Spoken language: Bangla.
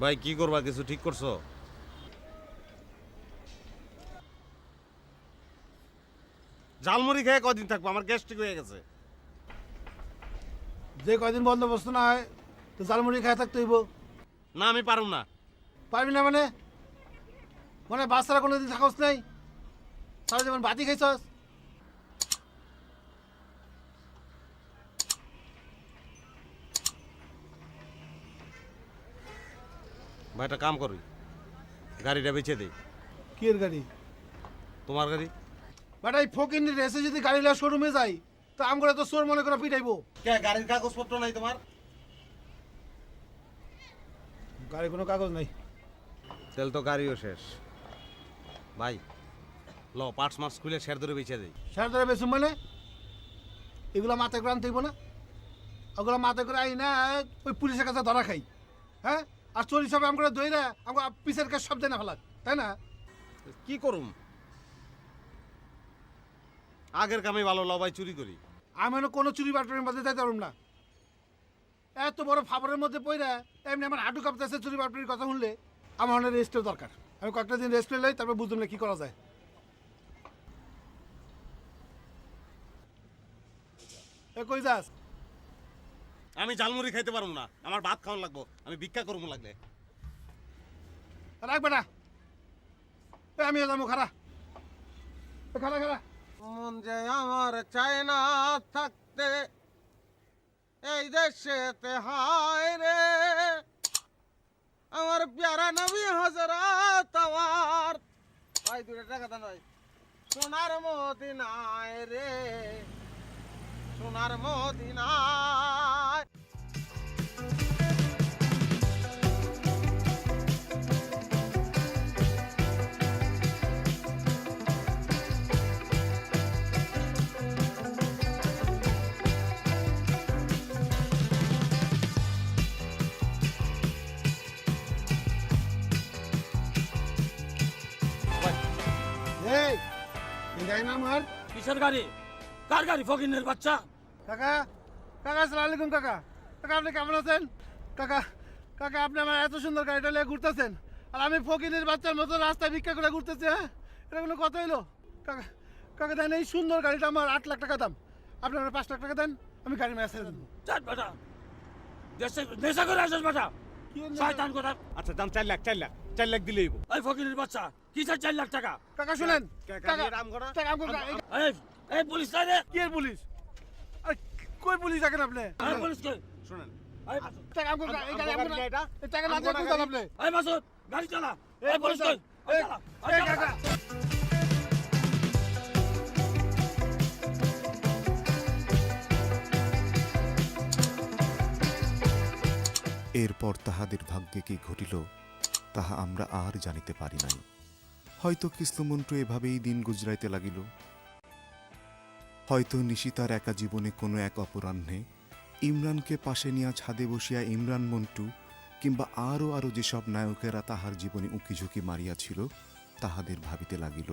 ভাই কি করবা? কিছু ঠিক করছ? ঝালমুড়ি খেয়ে কদিন থাকব? আমার গ্যাস্ট্রিক হয়ে গেছে। যে কয়দিন বন্দোবস্ত না হয় তো জালমুড়ি খায় থাকতে হইব। না আমি পারুম না। পারবি না মানে? মানে বাচ্চারা কোনোদিন থাকস নাই? সারা যেমন বাতি খাইছস? ভাই একটা কাম করি। গাড়িটা বেচে দেই কি এর গাড়ি? তোমার গাড়ি? বাট এই ফকির রেসে যদি গাড়ি লয়ে শোরুমে যাই তো আম করে তো চোর মনে করে পিটাইবো। কে গাড়ির কাগজপত্র নাই তোমার? গাড়ি কোনো কাগজ নাই। তেল তো গাড়িও শেষ। ভাই ল পার্টস মার্টস খুলে শের ধরে বেচে দেই স্যার ধরে বেসুম মানে? এগুলো মাথায় করে আনতে হইব না? ওগুলো মাথায় করে আই না ওই পুলিশের কাছে ধরা খাই। হ্যাঁ? আর চুরি সব আমরা দই না আমরা পিসের কাছে সব দেয় না ফেলাক তাই না? কি করুম? আগের কামে ভালো ল ভাই চুরি করি। আমি কোনো চুরি বাটনের মধ্যে যাইতে পারব না। এত বড় ফাবরের মধ্যে পইরা এমনি আমার হাঁটু কাঁপতেছে চুরি বাটনের কথা শুনলে আমার অনেক রেস্টের দরকার। আমি কয়েকটা দিন রেস্ট লই তারপর বুঝলাম না কি করা যায়। এ কই যাস? আমি ঝালমুড়ি খাইতে পারব না। আমার ভাত খাওয়ান লাগবো। আমি ভিক্ষা করব লাগলে। রাখবে না এ আমি যাব খারা। খারা খারা। মন যে আমার চায় না থাকতে এই দেশেতে হায় রে। আমার প্যারা নবী হজরত আমার ভাই দুটো টাকা দেন ভাই। সোনার মদিনায় রে। সোনার মদিনায় এই এই গাড়ি নাম আর? কিসের গাড়ি? কার গাড়ি ফকিনের বাচ্চা? কাকা কাকা আসসালামু আলাইকুম কাকা। কাকা আপনি কেমন আছেন? কাকা কাকা আপনি আমার এত সুন্দর গাড়িটা নিয়ে ঘুরতেছেন। আর আমি ফকিনের বাচ্চার মতো রাস্তায় ভিক্ষা করে ঘুরতেছি হ্যাঁ? এটা কোনো কথা হইল? কাকা কাকা দেন এই সুন্দর গাড়িটা আমার আট লাখ টাকা দাম। আপনি আমার পাঁচ লাখ টাকা দেন আমি গাড়ি মেসেজ দেবো চাট বেটা। দেশে করে আসিস বেটা? আচ্ছা দাম চার লাখ চার লাখ। চার লাখ দিলেই ওই ফকিনের বাচ্চা কিসের চার লাখ টাকা? কাকা শুনেন। এই- এই এই পুলিশ নাই রে। কি পুলিশ? কই পুলিশ থাকেন আপনি? এই পুলিশ কে শোনেন। এই এই গাড়ি? এই না এই চালা। এই এই পুলিশ কই? এই কাকা। এরপর তাহাদের ভাগ্যে কি ঘটিল? তাহা আমরা আর জানিতে পারি নাই। হয়তো কৃষ্ণমন্ত্র এভাবেই দিন গুজরাইতে লাগিল। হয়তো নিশিতার একা জীবনে কোনো এক অপরাহ্নে ইমরানকে পাশে নিয়া ছাদে বসিয়া ইমরান মন্টু কিংবা আরও আরও যেসব নায়কেরা তাহার জীবনে উঁকিঝুঁকি মারিয়াছিল, তাহাদের ভাবিতে লাগিল।